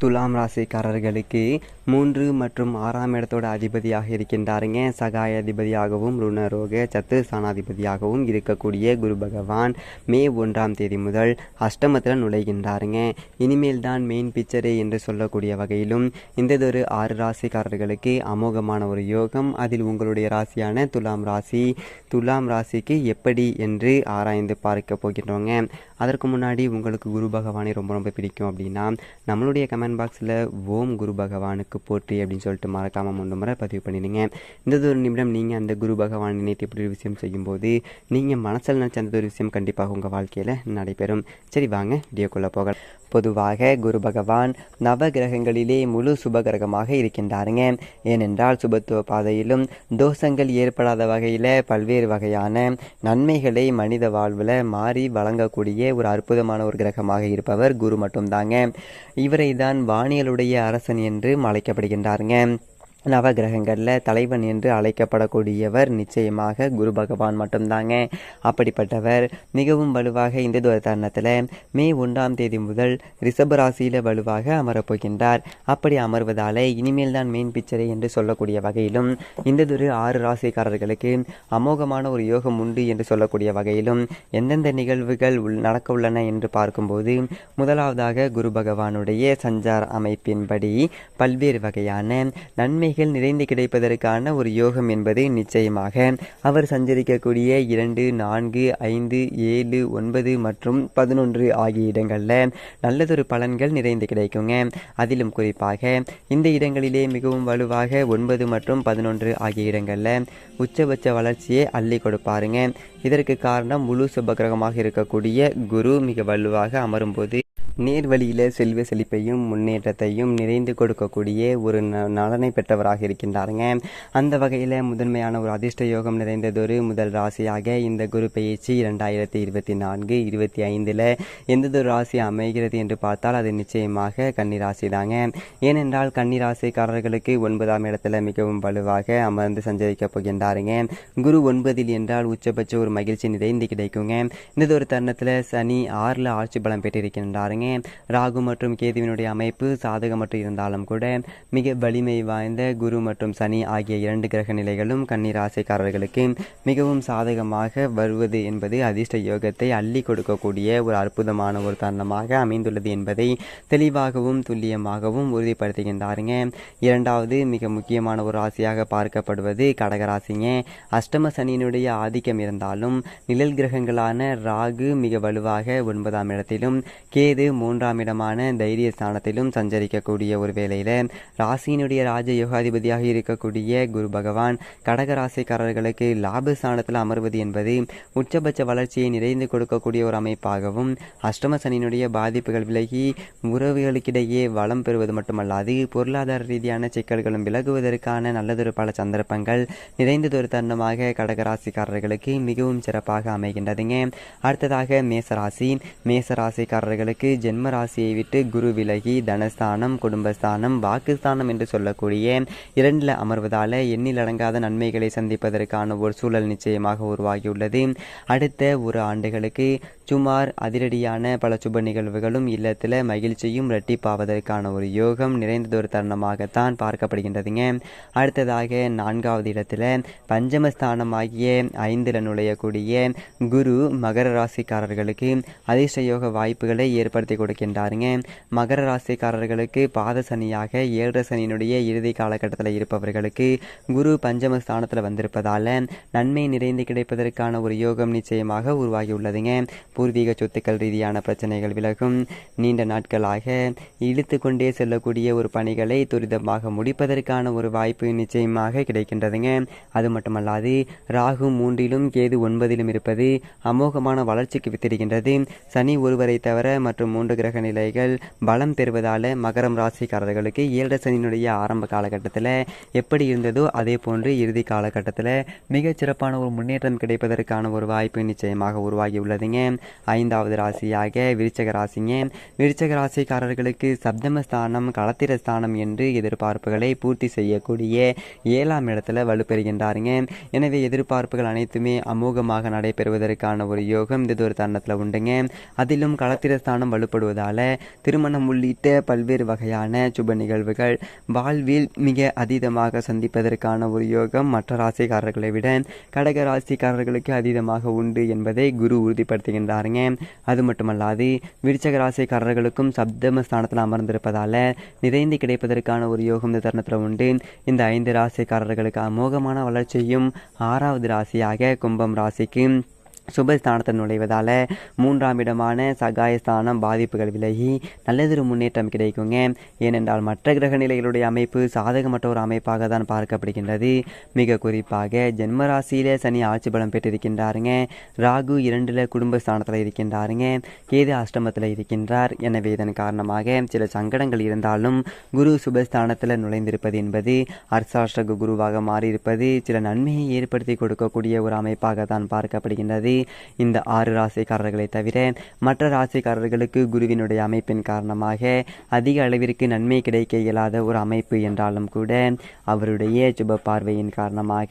துலாம் ராசிக்காரர்களுக்கு மூன்று மற்றும் ஆறாம் இடத்தோட அதிபதியாக இருக்கின்றாருங்க. சகாய அதிபதியாகவும் ருணரோக சத்து ஸ்தானாதிபதியாகவும் இருக்கக்கூடிய குரு பகவான் மே ஒன்றாம் தேதி முதல் அஷ்டமத்தில் நுழைகின்றாருங்க. இனிமேல் தான் மெயின் பிக்சரே என்று சொல்லக்கூடிய வகையிலும் இந்ததொரு ஆறு ராசிக்காரர்களுக்கு அமோகமான ஒரு யோகம். அதில் உங்களுடைய ராசியான துலாம் ராசி துலாம் ராசிக்கு எப்படி என்று ஆராய்ந்து பார்க்க போகின்றோங்க. அதற்கு முன்னாடி உங்களுக்கு குரு பகவானை ரொம்ப ரொம்ப பிடிக்கும் அப்படின்னா நம்மளுடைய கமெண்ட் பாக்ஸில் ஓம் குரு பகவானுக்கு போற்றி அப்படின்னு சொல்லிட்டு மறக்காமல் மூன்று முறை பதிவு பண்ணிடுங்க. இந்த ஒரு நிமிடம் நீங்கள் அந்த குரு பகவான் நினைத்து இப்படி ஒரு விஷயம் செய்யும்போது நீங்கள் மனசில் நினச்ச அந்த ஒரு விஷயம் கண்டிப்பாக உங்கள் வாழ்க்கையில் நடைபெறும். சரி வாங்க வீடியோக்குள்ளே போகலாம். பொதுவாக குரு பகவான் நவ கிரகங்களிலே முழு சுபகிரகமாக இருக்கின்றாருங்க. ஏனென்றால் சுபத்துவ பாதையிலும் தோஷங்கள் ஏற்படாத வகையில் பல்வேறு வகையான நன்மைகளை மனித வாழ்வில் மாறி வழங்கக்கூடிய ஒரு அற்புதமான ஒரு கிரகமாக இருப்பவர் குரு மட்டும்தாங்க. இவரை தான் வானியலுடைய அரசன் என்று அழைக்கப்படுகின்றாருங்க. நவகிரகங்களில் தலைவன் என்று அழைக்கப்படக்கூடியவர் நிச்சயமாக குரு பகவான் மட்டும்தாங்க. அப்படிப்பட்டவர் மிகவும் வலுவாக இந்த ஒரு தருணத்தில் மே ஒன்றாம் தேதி முதல் ரிஷபராசியில் வலுவாக அமரப்போகின்றார். அப்படி அமர்வதால் இனிமேல் தான் மெயின் பிக்சரே என்று சொல்லக்கூடிய வகையிலும் இந்ததொரு ஆறு ராசிக்காரர்களுக்கு அமோகமான ஒரு யோகம் உண்டு என்று சொல்லக்கூடிய வகையிலும் எந்தெந்த நிகழ்வுகள் உள் நடக்க உள்ளன என்று பார்க்கும்போது முதலாவதாக குரு பகவானுடைய சஞ்சார் அமைப்பின்படி பல்வேறு வகையான நன்மை நன்மைகள் நிறைந்து கிடைப்பதற்கான ஒரு யோகம் என்பது நிச்சயமாக அவர் சஞ்சரிக்கக்கூடிய இரண்டு நான்கு ஐந்து ஏழு ஒன்பது மற்றும் பதினொன்று ஆகிய இடங்களில் நல்லதொரு பலன்கள் நிறைந்து கிடைக்குங்க. அதிலும் குறிப்பாக இந்த இடங்களிலே மிகவும் வலுவாக ஒன்பது மற்றும் பதினொன்று ஆகிய இடங்களில் உச்சபட்ச வளர்ச்சியை அள்ளி கொடுப்பாருங்க. இதற்கு காரணம் முழு சுபகிரகமாக இருக்கக்கூடிய குரு மிக வலுவாக அமரும்போது நேர்வழியில் செல்வ செழிப்பையும் முன்னேற்றத்தையும் நிறைந்து கொடுக்கக்கூடிய ஒரு ந நலனை பெற்றவராக இருக்கின்றாருங்க. அந்த வகையில் முதன்மையான ஒரு அதிர்ஷ்ட யோகம் நிறைந்ததொரு முதல் ராசியாக இந்த குரு பயிற்சி இரண்டாயிரத்தி இருபத்தி நான்கு இருபத்தி ஐந்தில் எந்ததொரு ராசி அமைகிறது என்று பார்த்தால் அது நிச்சயமாக கன்னிராசி தாங்க. ஏனென்றால் கன்னிராசிக்காரர்களுக்கு ஒன்பதாம் இடத்துல மிகவும் வலுவாக அமர்ந்து சஞ்சரிக்க போகின்றாருங்க. குரு ஒன்பதில் என்றால் உச்சபட்ச ஒரு மகிழ்ச்சி நிறைந்து கிடைக்குங்க. இந்த ஒரு தருணத்தில் சனி ஆறில் ஆட்சி பலம் பெற்றிருக்கின்றாருங்க. ராகு மற்றும் கேதுவினுடைய அமைப்பு சாதகமற்று இருந்தாலும் கூட மிக வலிமை வாய்ந்த குரு மற்றும் சனி ஆகிய இரண்டு கிரக நிலைகளும் கன்னிராசிக்காரர்களுக்கு மிகவும் சாதகமாக வருவது என்பது அதிர்ஷ்ட யோகத்தை அள்ளி கொடுக்கக்கூடிய ஒரு அற்புதமான ஒரு தருணமாக அமைந்துள்ளது என்பதை தெளிவாகவும் துல்லியமாகவும் உறுதிப்படுத்துகின்றாருங்க. இரண்டாவது மிக முக்கியமான ஒரு ராசியாக பார்க்கப்படுவது கடகராசிங்க. அஷ்டம சனியினுடைய ஆதிக்கம் இருந்தாலும் நிழல் கிரகங்களான ராகு மிக வலுவாக ஒன்பதாம் இடத்திலும் கேது மூன்றாம் இடமான தைரிய ஸ்தானத்திலும் சஞ்சரிக்கக்கூடிய ஒரு வேளையில் ராசியினுடைய ராஜ யோகாதிபதியாக இருக்கக்கூடிய குரு பகவான் கடக ராசிக்காரர்களுக்கு லாப ஸ்தானத்தில் அமர்வது என்பது உச்சபட்ச வளர்ச்சியை நிறைந்து கொடுக்கக்கூடிய ஒரு அமைப்பாகவும் அஷ்டம சனியினுடைய பாதிப்புகள் விலகி உறவுகளுக்கிடையே வளம் பெறுவது மட்டுமல்லாது பொருளாதார ரீதியான சிக்கல்களும் விலகுவதற்கான நல்லதொரு பல சந்தர்ப்பங்கள் நிறைந்ததொரு தருணமாக கடகராசிக்காரர்களுக்கு மிகவும் சிறப்பாக அமைகின்றதுங்க. அடுத்ததாக மேசராசி. மேசராசிக்காரர்களுக்கு ஜென்ம ராசியை விட்டு குரு விலகி தனஸ்தானம் குடும்பஸ்தானம் வாக்குஸ்தானம் என்று சொல்லக்கூடிய இரண்டில் அமர்வதால் எண்ணிலடங்காத நன்மைகளை சந்திப்பதற்கான ஒரு சூழல் நிச்சயமாக உருவாகியுள்ளது. அடுத்த ஒரு ஆண்டுகளுக்கு சுமார் அதிரடியான பல சுப நிகழ்வுகளும் இல்லத்தில் மகிழ்ச்சியும் இரட்டிப்பாவதற்கான ஒரு யோகம் நிறைந்ததொரு தருணமாகத்தான் பார்க்கப்படுகின்றதுங்க. அடுத்ததாக நான்காவது இடத்துல பஞ்சமஸ்தானமாகிய ஐந்தில் நுழையக்கூடிய குரு மகர ராசிக்காரர்களுக்கு அதிர்ஷ்ட யோக வாய்ப்புகளை ஏற்படுத்தி கொடுக்கின்றாருங்க. மகர ராசிக்காரர்களுக்கு பாத சனியாக ஏழரை சனியினுடைய இறுதி காலகட்டத்தில் இருப்பவர்களுக்கு குரு பஞ்சம ஸ்தானத்தில் வந்திருப்பதால் நன்மை நிறைந்து கிடைப்பதற்கான ஒரு யோகம் நிச்சயமாக உருவாகியுள்ளதுங்க பூர்வீக சொத்துக்கள் ரீதியான பிரச்சனைகள் விலகும். நீண்ட நாட்களாக இழுத்து கொண்டே செல்லக்கூடிய ஒரு பணிகளை துரிதமாக முடிப்பதற்கான ஒரு வாய்ப்பு நிச்சயமாக கிடைக்கின்றதுங்க. அது மட்டுமல்லாது ராகு மூன்றிலும் கேது ஒன்பதிலும் இருப்பது அமோகமான வளர்ச்சிக்கு வித்திருக்கின்றது சனி ஒருவரை தவிர மற்றும் மூன்று கிரக நிலைகள் பலம் பெறுவதால் மகரம் ராசிக்காரர்களுக்கு ஏழரை சனியினுடைய ஆரம்ப காலகட்டத்தில் எப்படி இருந்ததோ அதே போன்று இறுதி காலகட்டத்தில் மிகச்சிறப்பான ஒரு முன்னேற்றம் கிடைப்பதற்கான ஒரு வாய்ப்பு நிச்சயமாக உருவாகி உள்ளதுங்க. ஐந்தாவது ராசியாக விருச்சக ராசிங்க. விருச்சக ராசிக்காரர்களுக்கு சப்தமஸ்தானம் களத்திர ஸ்தானம் என்று எதிர்பார்ப்புகளை பூர்த்தி செய்யக்கூடிய ஏழாம் இடத்துல வலுப்பெறுகின்றாருங்க. எனவே எதிர்பார்ப்புகள் அனைத்துமே அமோகமாக நடைபெறுவதற்கான ஒரு யோகம் இது ஒரு தருணத்தில் உண்டுங்க. அதிலும் களத்திர ஸ்தானம் வலு வலுப்படுவதால் திருமணம் உள்ளிட்ட பல்வேறு வகையான சுப நிகழ்வுகள் வாழ்வில் மிக அதீதமாக சந்திப்பதற்கான ஒரு யோகம் மற்ற ராசிக்காரர்களை விட கடக ராசிக்காரர்களுக்கு அதீதமாக உண்டு என்பதை குரு உறுதிப்படுத்துகின்றாருங்க. அது மட்டுமல்லாது விருச்சக ராசிக்காரர்களுக்கும் சப்தம ஸ்தானத்தில் அமர்ந்திருப்பதால் நிறைந்து கிடைப்பதற்கான ஒரு யோகம் இந்த தருணத்தில் உண்டு. இந்த ஐந்து ராசிக்காரர்களுக்கு அமோகமான வளர்ச்சியும் ஆறாவது ராசியாக கும்பம் ராசிக்கு சுபஸ்தானத்தில் நுழைவதால் மூன்றாம் இடமான சகாயஸ்தானம் பாதிப்புகள் விலகி நல்லதொரு முன்னேற்றம் கிடைக்குங்க. ஏனென்றால் மற்ற கிரக நிலைகளுடைய அமைப்பு சாதகமற்ற ஒரு அமைப்பாக தான் பார்க்கப்படுகின்றது. மிக குறிப்பாக ஜென்ம ராசியில் சனி ஆட்சி பலம் பெற்றிருக்கின்றாருங்க. ராகு இரண்டில் குடும்பஸ்தானத்தில் இருக்கின்றாருங்க. கேது அஷ்டமத்தில் இருக்கின்றார். எனவே இதன் காரணமாக சில சங்கடங்கள் இருந்தாலும் குரு சுபஸ்தானத்தில் நுழைந்திருப்பது என்பது அர்சாஷ்டக குருவாக மாறியிருப்பது சில நன்மையை ஏற்படுத்தி கொடுக்கக்கூடிய ஒரு அமைப்பாக தான் பார்க்கப்படுகின்றது. இந்த ஆறு ராசிக்காரர்களை தவிர மற்ற ராசிக்காரர்களுக்கு குருவினுடைய அமைப்பின் காரணமாக அதிக அளவிற்கு நன்மை கிடைக்க இயலாத ஒரு அமைப்பு என்றாலும் கூட அவருடைய சுப பார்வையின் காரணமாக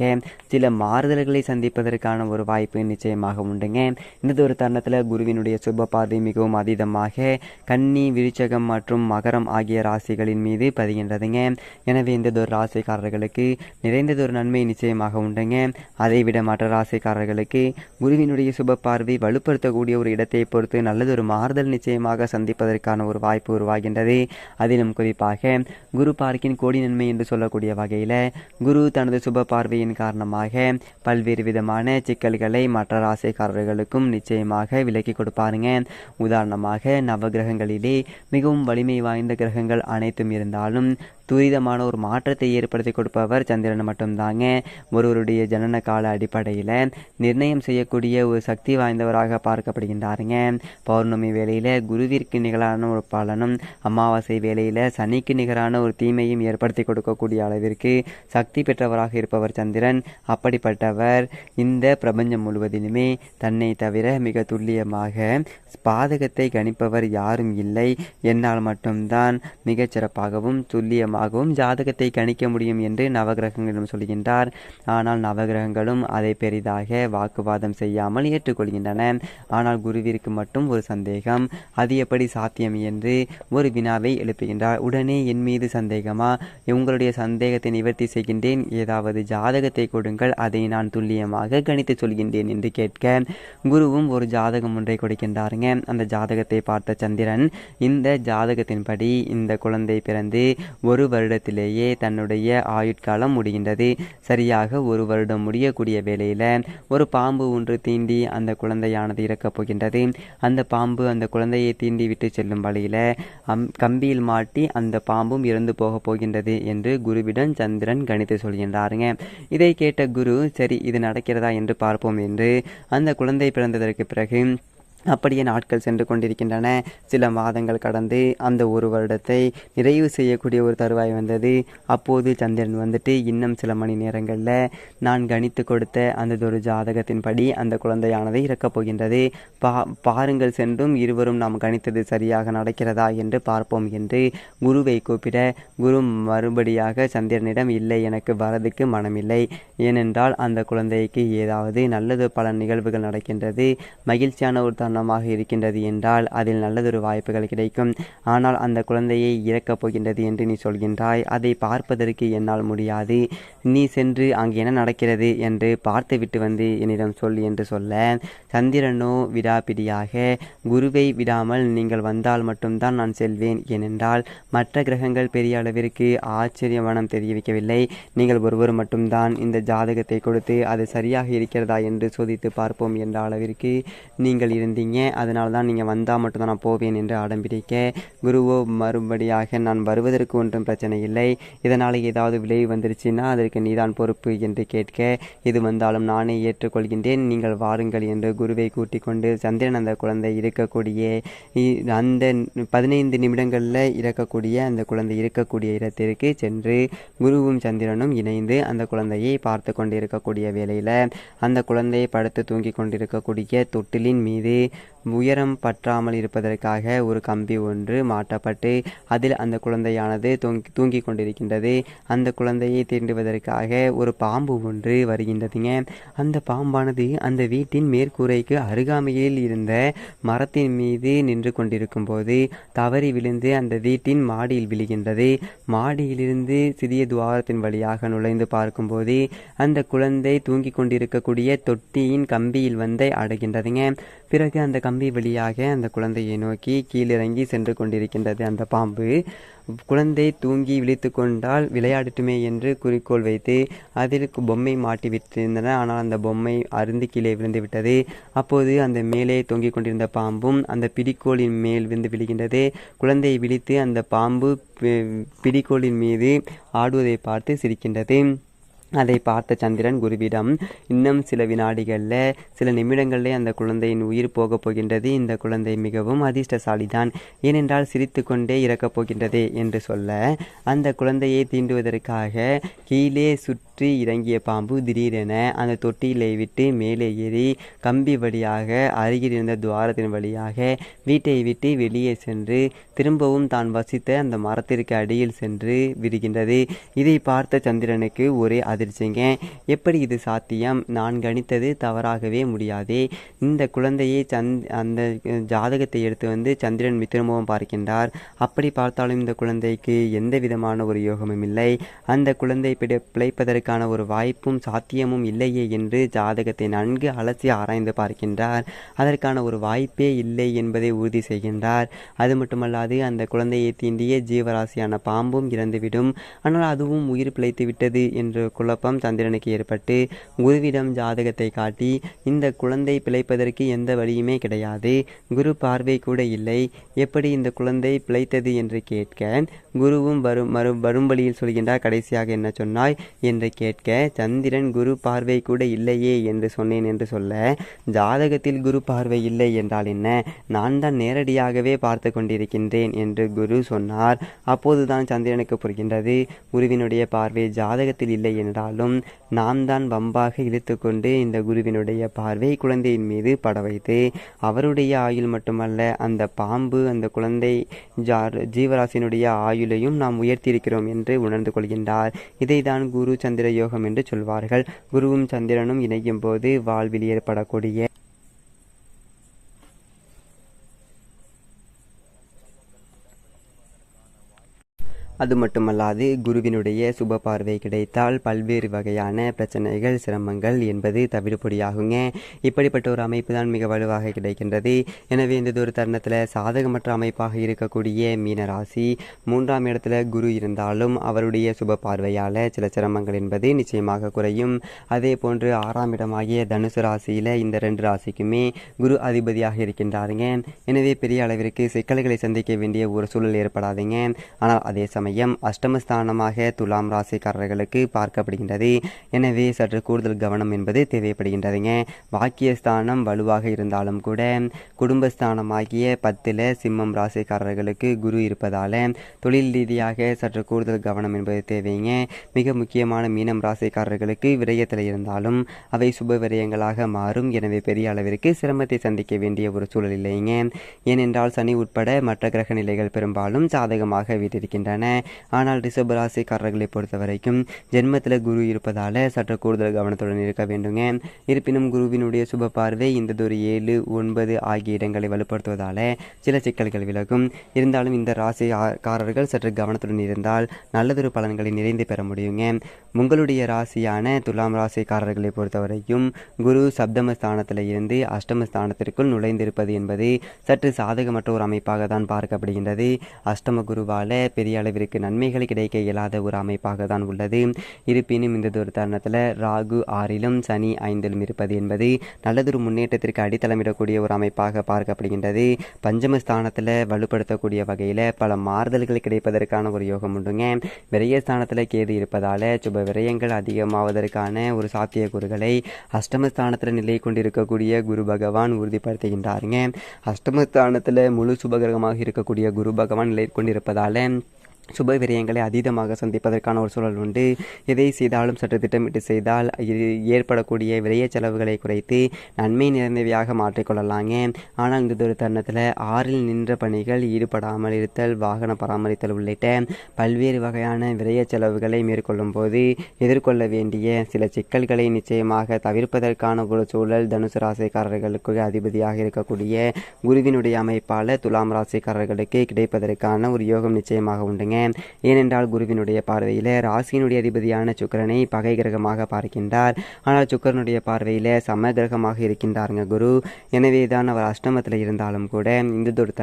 சில மாறுதல்களை சந்திப்பதற்கான ஒரு வாய்ப்பு நிச்சயமாக உண்டுங்க. இந்த ஒரு தருணத்தில் குருவினுடைய சுப பார்வை மிகவும் அதீதமாக கன்னி விருச்சகம் மற்றும் மகரம் ஆகிய ராசிகளின் மீது பதிகின்றதுங்க. எனவே இந்த ஒரு ராசிக்காரர்களுக்கு நிறைந்ததொரு நன்மை நிச்சயமாக உண்டுங்க. அதைவிட மற்ற ராசிக்காரர்களுக்கு குருவினுடைய சுப பார்வை வலுப்படுத்தக்கூடிய ஒரு இடத்தை பொறுத்து நல்லதொரு மாறுதல் நிச்சயமாக சந்திப்பதற்கான ஒரு வாய்ப்பு உருவாகின்றது. அதிலும் குறிப்பாக குரு பார்க்கின் கோடி நன்மை என்று சொல்லக்கூடிய வகையில் குரு தனது சுப பார்வையின் காரணமாக பல்வேறு விதமான சிக்கல்களை மற்ற ராசிக்காரர்களுக்கும் நிச்சயமாக விலக்கி கொடுப்பாருங்க. உதாரணமாக நவகிரகங்களிலே மிகவும் வலிமை வாய்ந்த கிரகங்கள் அனைத்தும் இருந்தாலும் துரிதமான ஒரு மாற்றத்தை ஏற்படுத்தி கொடுப்பவர் சந்திரன் மட்டும்தாங்க. ஒருவருடைய ஜனன கால அடிப்படையில் நிர்ணயம் செய்யக்கூடிய ஒரு சக்தி வாய்ந்தவராக பார்க்கப்படுகின்றாருங்க. பௌர்ணமி வேளையில் குருவிற்கு நிகரான ஒரு பலனும் அமாவாசை வேளையில் சனிக்கு நிகரான ஒரு தீமையும் ஏற்படுத்தி கொடுக்கக்கூடிய அளவிற்கு சக்தி பெற்றவராக இருப்பவர் சந்திரன். அப்படிப்பட்டவர் இந்த பிரபஞ்சம் முழுவதிலுமே தன்னை தவிர மிக துல்லியமாக பாதகத்தை கணிப்பவர் யாரும் இல்லை. என்னால் மட்டும்தான் மிகச்சிறப்பாகவும் துல்லியமாக துல்லியமாகவும் ஜாதகத்தை கணிக்க முடியும் என்று நவகிரகங்களிடம் சொல்கின்றார். ஆனால் நவகிரகங்களும் அதை பெரிதாக வாக்குவாதம் செய்யாமல் ஏற்றுக்கொள்கின்றன. ஆனால் குருவிற்கு மட்டும் ஒரு சந்தேகம். அது எப்படி சாத்தியம் என்று ஒரு வினாவை எழுப்புகின்றார். உடனே என் மீது சந்தேகமா? உங்களுடைய சந்தேகத்தை நிவர்த்தி செய்கின்றேன். ஏதாவது ஜாதகத்தை கொடுங்கள். அதை நான் துல்லியமாக கணித்து சொல்கின்றேன் என்று கேட்க குருவும் ஒரு ஜாதகம் ஒன்றை கொடுக்கின்றாருங்க. அந்த ஜாதகத்தை பார்த்த சந்திரன் இந்த ஜாதகத்தின்படி இந்த குழந்தை பிறந்து ஒரு வருடத்திலேயே தன்னுடைய ஆயுட்காலம் முடிகின்றது. சரியாக ஒரு வருடம் முடியக்கூடிய வேளையில் ஒரு பாம்பு ஒன்று தீண்டி அந்த குழந்தையானது இறக்கப் போகின்றது. அந்த பாம்பு அந்த குழந்தையை தீண்டி விட்டு செல்லும் வழியில் அம் கம்பியில் மாட்டி அந்த பாம்பும் இறந்து போகப் போகின்றது என்று குருவிடம் சந்திரன் கணித்து சொல்கின்றாருங்க. இதை கேட்ட குரு சரி இது நடக்கிறதா என்று பார்ப்போம் என்று அந்த குழந்தை பிறந்ததற்கு பிறகு அப்படியே நாட்கள் சென்று கொண்டிருக்கின்றன. சில மாதங்கள் கடந்து அந்த ஒரு வருடத்தை நிறைவு செய்யக்கூடிய ஒரு தருவாய் வந்தது. அப்போது சந்திரன் வந்துட்டு இன்னும் சில மணி நேரங்களில் நான் கணித்து கொடுத்த அந்த ஒரு ஜாதகத்தின்படி அந்த குழந்தையானது இறக்கப் போகின்றது. பா பாருங்கள் சென்றும் இருவரும் நாம் கணித்தது சரியாக நடக்கிறதா என்று பார்ப்போம் என்று குருவை கூப்பிட குரு மறுபடியாக சந்திரனிடம் இல்லை எனக்கு வரதுக்கு மனமில்லை. ஏனென்றால் அந்த குழந்தைக்கு ஏதாவது நல்லது பல நிகழ்வுகள் நடக்கின்றது. மகிழ்ச்சியான ஒரு காரணமாக இருக்கின்றது என்றால் அதில் நல்லதொரு வாய்ப்புகள் கிடைக்கும். ஆனால் அந்த குழந்தையை இறக்கப் போகின்றது என்று நீ சொல்கின்றாய். அதை பார்ப்பதற்கு என்னால் முடியாது. நீ சென்று அங்கு என்ன நடக்கிறது என்று பார்த்துவிட்டு வந்து என்னிடம் சொல் என்று சொல்ல சந்திரனோ விடாப்பிடியாக குருவை விடாமல் நீங்கள் வந்தால் மட்டும்தான் நான் செல்வேன். ஏனென்றால் மற்ற கிரகங்கள் பெரிய அளவிற்கு ஆச்சரியமானம் தெரிவிக்கவில்லை. நீங்கள் ஒருவர் மட்டும்தான் இந்த ஜாதகத்தை கொடுத்து அது சரியாக இருக்கிறதா என்று சோதித்து பார்ப்போம் என்ற அளவிற்கு நீங்கள் இருந்தீங்க அதனால தான் நீங்கள் வந்தால் மட்டும்தான் நான் போவேன் என்று ஆடம்பிடிக்க. குருவோ மறுபடியாக நான் வருவதற்கு ஒன்றும் பிரச்சனை இல்லை. இதனால் ஏதாவது விளைவு வந்துருச்சுன்னா அதற்கு நீதான் பொறுப்பு என்று கேட்க இது வந்தாலும் நானே ஏற்றுக்கொள்கின்றேன். நீங்கள் வாருங்கள் என்று குருவை கூட்டிக் கொண்டு சந்திரன் அந்த குழந்தை இருக்கக்கூடிய அந்த பதினைந்து நிமிடங்களில் இறக்கக்கூடிய அந்த குழந்தை இருக்கக்கூடிய இடத்திற்கு சென்று குருவும் சந்திரனும் இணைந்து அந்த குழந்தையை பார்த்து கொண்டிருக்கக்கூடிய வேளையில் அந்த குழந்தையை படுத்து தூங்கி கொண்டிருக்கக்கூடிய தொட்டிலின் மீது உயரம் பற்றாமல் இருப்பதற்காக ஒரு கம்பி ஒன்று மாட்டப்பட்டு அதில் அந்த குழந்தையானது தூங்கி தூங்கிக் கொண்டிருக்கின்றது. அந்த குழந்தையை தீண்டுவதற்காக ஒரு பாம்பு ஒன்று வருகின்றதுங்க. அந்த பாம்பானது அந்த வீட்டின் மேற்கூரைக்கு அருகாமையில் இருந்த மரத்தின் மீது நின்று கொண்டிருக்கும் போது தவறி விழுந்து அந்த வீட்டின் மாடியில் விழுகின்றது. மாடியிலிருந்து சிறிய துவாரத்தின் வழியாக நுழைந்து பார்க்கும்போது அந்த குழந்தை தூங்கிக் கொண்டிருக்கக்கூடிய தொட்டியின் கம்பியில் வந்து அடைகின்றதுங்க. பிறகு அந்த கம்பி வழியாக அந்த குழந்தையை நோக்கி கீழிறங்கி சென்று கொண்டிருக்கின்றது அந்த பாம்பு. குழந்தை தூங்கி விழித்து கொண்டால் விளையாடட்டுமே என்று குறிக்கோள் வைத்து அதில் பொம்மை மாட்டி விட்டிருந்தன. ஆனால் அந்த பொம்மை அருந்து கீழே விழுந்து விட்டது. அப்போது அந்த மேலே தொங்கிக் கொண்டிருந்த பாம்பும் அந்த பிடிக்கோளின் மேல் விழுந்து விழுகின்றது. குழந்தையை விழித்து அந்த பாம்பு பிடிக்கோளின் மீது ஆடுவதை பார்த்து சிரிக்கின்றது. அதை பார்த்த சந்திரன் குருவிடம் இன்னும் சில வினாடிகளில் சில நிமிடங்களிலே அந்த குழந்தையின் உயிர் போகப் போகின்றது. இந்த குழந்தை மிகவும் அதிர்ஷ்டசாலிதான். ஏனென்றால் சிரித்துக்கொண்டே இறக்கப் போகின்றது என்று சொல்ல அந்த குழந்தையை தீண்டுவதற்காக கீழே சுற்றி இறங்கிய பாம்பு திடீரென அந்த தொட்டியிலை விட்டு மேலே ஏறி கம்பி வழியாக அருகில் இருந்த துவாரத்தின் வழியாக வீட்டை விட்டு வெளியே சென்று திரும்பவும் தான் வசித்த அந்த மரத்திற்கு அடியில் சென்று விடுகின்றது. இதை பார்த்த சந்திரனுக்கு ஒரே அதிர்ச்சிங்க எப்படி இது சாத்தியம்? நான் கணித்தது தவறாகவே முடியாதே. இந்த குழந்தையை சந்த் அந்த ஜாதகத்தை எடுத்து வந்து சந்திரன் மித்திரமுகம் பார்க்கின்றார். அப்படி பார்த்தாலும் இந்த குழந்தைக்கு எந்த விதமான ஒரு யோகமும் இல்லை. அந்த குழந்தை பிடி பிழைப்பதற்கான ஒரு வாய்ப்பும் சாத்தியமும் இல்லையே என்று ஜாதகத்தை நன்கு அலசி ஆராய்ந்து பார்க்கின்றார். அதற்கான ஒரு வாய்ப்பே இல்லை என்பதை உறுதி செய்கின்றார். அது மட்டுமல்லாது அந்த குழந்தையை தீண்டிய ஜீவராசியான பாம்பும் இறந்துவிடும். ஆனால் அதுவும் உயிர் பிழைத்து விட்டது என்று குல குழப்பம் சந்திரனுக்கு ஏற்பட்டு குருவிடம் ஜாதகத்தை காட்டி இந்த குழந்தை பிழைப்பதற்கு எந்த வழியுமே கிடையாது குரு பார்வை கூட இல்லை. எப்படி இந்த குழந்தை பிழைத்தது என்று கேட்க குருவும் வரும் மறு வரும் வழியில் சொல்கின்றார் கடைசியாக என்ன சொன்னாய் என்று கேட்க சந்திரன் குரு பார்வை கூட இல்லையே என்று சொன்னேன் என்று சொல்ல ஜாதகத்தில் குரு பார்வை இல்லை என்றால் என்ன? நான் தான் நேரடியாகவே பார்த்து கொண்டிருக்கின்றேன் என்று குரு சொன்னார். அப்போதுதான் சந்திரனுக்கு புரிகின்றது குருவினுடைய பார்வை ஜாதகத்தில் இல்லை என்றால் என்றாலும் நாம் தான் வம்பாக இழுத்துக்கொண்டு இந்த குருவினுடைய பார்வை குழந்தையின் மீது பட வைத்து அவருடைய ஆயுள் மட்டுமல்ல அந்த பாம்பு அந்த குழந்தை ஜார் ஜீவராசினுடைய ஆயுளையும் நாம் உயர்த்தியிருக்கிறோம் என்று உணர்ந்து கொள்கின்றார். இதைதான் குரு சந்திர யோகம் என்று சொல்வார்கள். குருவும் சந்திரனும் இணையும் போது வாழ்வில் ஏற்படக்கூடிய அது மட்டுமல்லாது குருவினுடைய சுப பார்வை கிடைத்தால் பல்வேறு வகையான பிரச்சனைகள் சிரமங்கள் என்பது தவிடுபடியாகுங்க. இப்படிப்பட்ட ஒரு அமைப்பு தான் மிக வலுவாக கிடைக்கின்றது. எனவே இந்த ஒரு தருணத்தில் சாதகமற்ற அமைப்பாக இருக்கக்கூடிய மீன ராசி மூன்றாம் இடத்துல குரு இருந்தாலும் அவருடைய சுப பார்வையால் சில சிரமங்கள் என்பது நிச்சயமாக குறையும். அதே போன்று ஆறாம் இடமாகிய தனுசு ராசியில் இந்த ரெண்டு ராசிக்குமே குரு அதிபதியாக இருக்கின்றாருங்க. எனவே பெரிய அளவிற்கு சிக்கல்களை சந்திக்க வேண்டிய ஒரு சூழல் ஏற்படாதுங்க. ஆனால் அதே சமயம் அஷ்டமஸ்தானமாக துலாம் ராசிக்காரர்களுக்கு பார்க்கப்படுகின்றது. எனவே சற்று கூடுதல் கவனம் என்பது தேவைப்படுகின்றதுங்க. வாக்கியஸ்தானம் வலுவாக இருந்தாலும் கூட குடும்பஸ்தானமாகிய பத்தில் சிம்மம் ராசிக்காரர்களுக்கு குரு இருப்பதால் தொழில் ரீதியாக சற்று கூடுதல் கவனம் என்பது தேவைங்க. மிக முக்கியமான மீனம் ராசிக்காரர்களுக்கு விரயத்தில் இருந்தாலும் அவை சுப விரயங்களாக மாறும். எனவே பெரிய அளவிற்கு சிரமத்தை சந்திக்க வேண்டிய ஒரு சூழல் இல்லைங்க. ஏனென்றால் சனி உட்பட மற்ற கிரக நிலைகள் பெரும்பாலும் சாதகமாக வீட்டிருக்கின்றன. ஆனால் ரிஷப ராசிக்காரர்களை பொறுத்த வரைக்கும் ஜென்மத்தில் குரு இருப்பதால் சற்று கூடுதல் கவனத்துடன் இருக்க வேண்டுங்க. இருப்பினும் குருவினுடைய சுப பார்வை இந்த ஒரு ஏழு ஒன்பது ஆகிய இடங்களை வலுப்படுத்துவதால் சில சிக்கல்கள் விலகும். இருந்தாலும் இந்த ராசிக்காரர்கள் சற்று கவனத்துடன் இருந்தால் நல்லதொரு பலன்களை நிறைந்து பெற முடியுங்க. உங்களுடைய ராசியான துலாம் ராசிக்காரர்களை பொறுத்த வரைக்கும் குரு சப்தம ஸ்தானத்தில் இருந்து அஷ்டம ஸ்தானத்திற்குள் நுழைந்திருப்பது என்பது சற்று சாதகமற்ற ஒரு அமைப்பாக தான் பார்க்கப்படுகின்றது. அஷ்டம குருவால் பெரிய அளவில் அளவிற்கு நன்மைகள் கிடைக்க இயலாத ஒரு அமைப்பாக தான் உள்ளது. இருப்பினும் இந்த ஒரு தருணத்தில் ராகு ஆறிலும் சனி ஐந்திலும் இருப்பது என்பது நல்லதொரு முன்னேற்றத்திற்கு அடித்தளமிடக்கூடிய ஒரு அமைப்பாக பார்க்கப்படுகின்றது. பஞ்சமஸ்தானத்தில் வலுப்படுத்தக்கூடிய வகையில் பல மாறுதல்கள் கிடைப்பதற்கான ஒரு யோகம் உண்டுங்க. விரயஸ்தானத்தில் கேது இருப்பதால் சுப விரயங்கள் அதிகமாவதற்கான ஒரு சாத்தியக்கூறுகளை அஷ்டமஸ்தானத்தில் நிலை கொண்டிருக்கக்கூடிய குரு பகவான் உறுதிப்படுத்துகின்றாருங்க. அஷ்டமஸ்தானத்தில் முழு சுபகிரகமாக இருக்கக்கூடிய குரு பகவான் நிலை கொண்டிருப்பதால் சுப விரயங்களை அதீதமாக சந்திப்பதற்கான ஒரு சூழல் உண்டு. எதை செய்தாலும் சற்று திட்டமிட்டு செய்தால் இது ஏற்படக்கூடிய விரைய செலவுகளை குறைத்து நன்மை நிறைந்தவையாக மாற்றிக்கொள்ளலாங்க. ஆனால் இந்த ஒரு தருணத்தில் ஆறில் நின்ற பணிகள் ஈடுபடாமல் இருத்தல் வாகன பராமரித்தல் உள்ளிட்ட பல்வேறு வகையான விரைய செலவுகளை மேற்கொள்ளும் போது எதிர்கொள்ள வேண்டிய சில சிக்கல்களை நிச்சயமாக தவிர்ப்பதற்கான ஒரு சூழல் தனுசு ராசிக்காரர்களுக்கு அதிபதியாக இருக்கக்கூடிய குருவினுடைய அமைப்பால் துலாம் ராசிக்காரர்களுக்கு கிடைப்பதற்கான ஒரு யோகம் நிச்சயமாக உண்டுங்க. ஏனென்றால் குருவினுடைய பார்வையில் ராசியினுடைய அதிபதியான சுக்கரனை பகை கிரகமாக பார்க்கின்றார். ஆனால் சுக்கரனுடைய பார்வையில் சம கிரகமாக இருக்கின்றாருங்க குரு. எனவே தான் அவர் அஷ்டமத்தில் இருந்தாலும் கூட இந்து ஒரு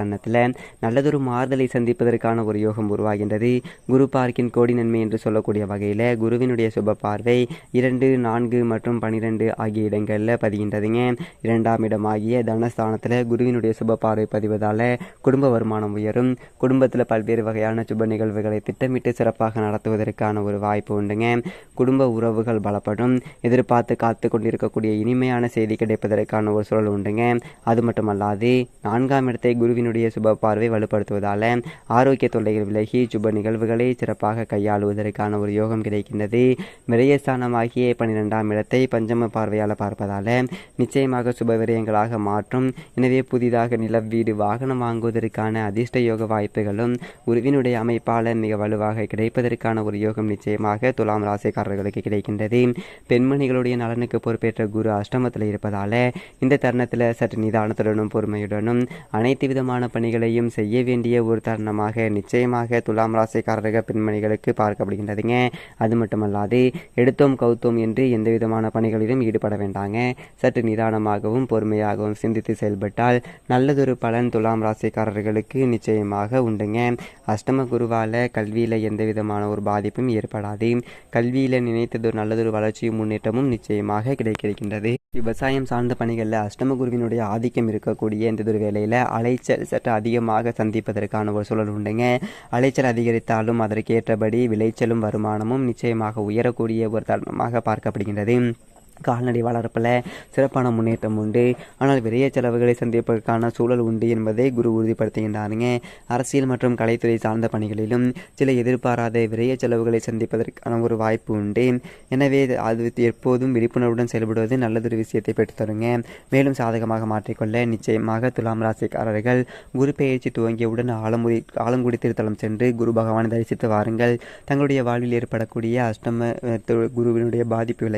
நல்லதொரு மாறுதலை சந்திப்பதற்கான ஒரு யோகம் உருவாகின்றது. குரு பார்க்கின் கோடி நன்மை என்று சொல்லக்கூடிய வகையில் குருவினுடைய சுப பார்வை இரண்டு நான்கு மற்றும் பனிரெண்டு ஆகிய இடங்களில் பதிகின்றதுங்க. இரண்டாம் இடமாகிய தனஸ்தானத்தில் குருவினுடைய சுப பார்வை பதிவதால் குடும்ப வருமானம் உயரும். குடும்பத்தில் பல்வேறு வகையான சுப நிகழ்வுகளை திட்டமிட்டு சிறப்பாக நடத்துவதற்கான ஒரு வாய்ப்பு உண்டுங்க. குடும்ப உறவுகள் பலப்படும். எதிர்பார்த்து காத்து கொண்டிருக்கக்கூடிய இனிமையான செய்தி கிடைப்பதற்கான ஒரு சூழல் உண்டுங்க. அது மட்டுமல்லாது நான்காம் இடத்தை குருவினுடைய சுப பார்வை வலுப்படுத்துவதால் ஆரோக்கிய தொல்லைகள் விலகி சுப நிகழ்வுகளை சிறப்பாக கையாளுவதற்கான ஒரு யோகம் கிடைக்கின்றது. விரயஸ்தானமாகிய பன்னிரெண்டாம் இடத்தை பஞ்சம பார்வையால் பார்ப்பதால் நிச்சயமாக சுப விரயங்களாக மாற்றும். எனவே புதிதாக நில வீடு வாகனம் வாங்குவதற்கான அதிர்ஷ்ட யோக வாய்ப்புகளும் குருவினுடைய அமைப்பு அமைப்பாளர் மிக வலுவாக கிடைப்பதற்கான ஒரு யோகம் நிச்சயமாக துலாம் ராசிக்காரர்களுக்கு கிடைக்கின்றது. பெண்மணிகளுடைய நலனுக்கு பொறுப்பேற்ற குரு அஷ்டமத்தில் இருப்பதால் இந்த தருணத்தில் சற்று நிதானத்துடனும் பொறுமையுடனும் அனைத்து விதமான பணிகளையும் செய்ய வேண்டிய ஒரு தருணமாக நிச்சயமாக துலாம் ராசிக்காரர்கள் பெண்மணிகளுக்கு பார்க்கப்படுகின்றதுங்க. அது மட்டுமல்லாது எடுத்தோம் கவுத்தோம் என்று எந்த விதமான பணிகளிலும் ஈடுபட வேண்டாங்க. சற்று நிதானமாகவும் பொறுமையாகவும் சிந்தித்து செயல்பட்டால் நல்லதொரு பலன் துலாம் ராசிக்காரர்களுக்கு நிச்சயமாக உண்டுங்க. அஷ்டம குருவாக குருவால் கல்வியில் எந்த விதமான ஒரு பாதிப்பும் ஏற்படாது. கல்வியில் நினைத்தது ஒரு நல்லதொரு வளர்ச்சியும் முன்னேற்றமும் நிச்சயமாக கிடைக்கின்றது விவசாயம் சார்ந்த பணிகளில் அஷ்டம குருவினுடைய ஆதிக்கம் இருக்கக்கூடிய இந்த ஒரு வேலையில் அலைச்சல் சற்று அதிகமாக சந்திப்பதற்கான ஒரு சூழல் உண்டுங்க. அலைச்சல் அதிகரித்தாலும் அதற்கேற்றபடி விளைச்சலும் வருமானமும் நிச்சயமாக உயரக்கூடிய ஒரு தருணமாக பார்க்கப்படுகின்றது. கால்நடை வளர்ப்பில் சிறப்பான முன்னேற்றம் உண்டு. ஆனால் விரைய செலவுகளை சந்திப்பதற்கான சூழல் உண்டு என்பதை குரு உறுதிப்படுத்துகின்றாருங்க. அரசியல் மற்றும் கலைத்துறை சார்ந்த பணிகளிலும் சில எதிர்பாராத விரைய செலவுகளை சந்திப்பதற்கான ஒரு வாய்ப்பு உண்டு. எனவே அது எப்போதும் விழிப்புணர்வுடன் செயல்படுவது நல்லதொரு விஷயத்தை பெற்றுத்தருங்க. மேலும் சாதகமாக மாற்றிக்கொள்ள நிச்சயமாக துலாம் ராசிக்காரர்கள் குரு பெயர்ச்சி துவங்கியவுடன் ஆலமுடி ஆலங்குடி திருத்தலம் சென்று குரு பகவானை தரிசித்து வாருங்கள். தங்களுடைய வாழ்வில் ஏற்படக்கூடிய அஷ்டம குருவினுடைய பாதிப்புகளை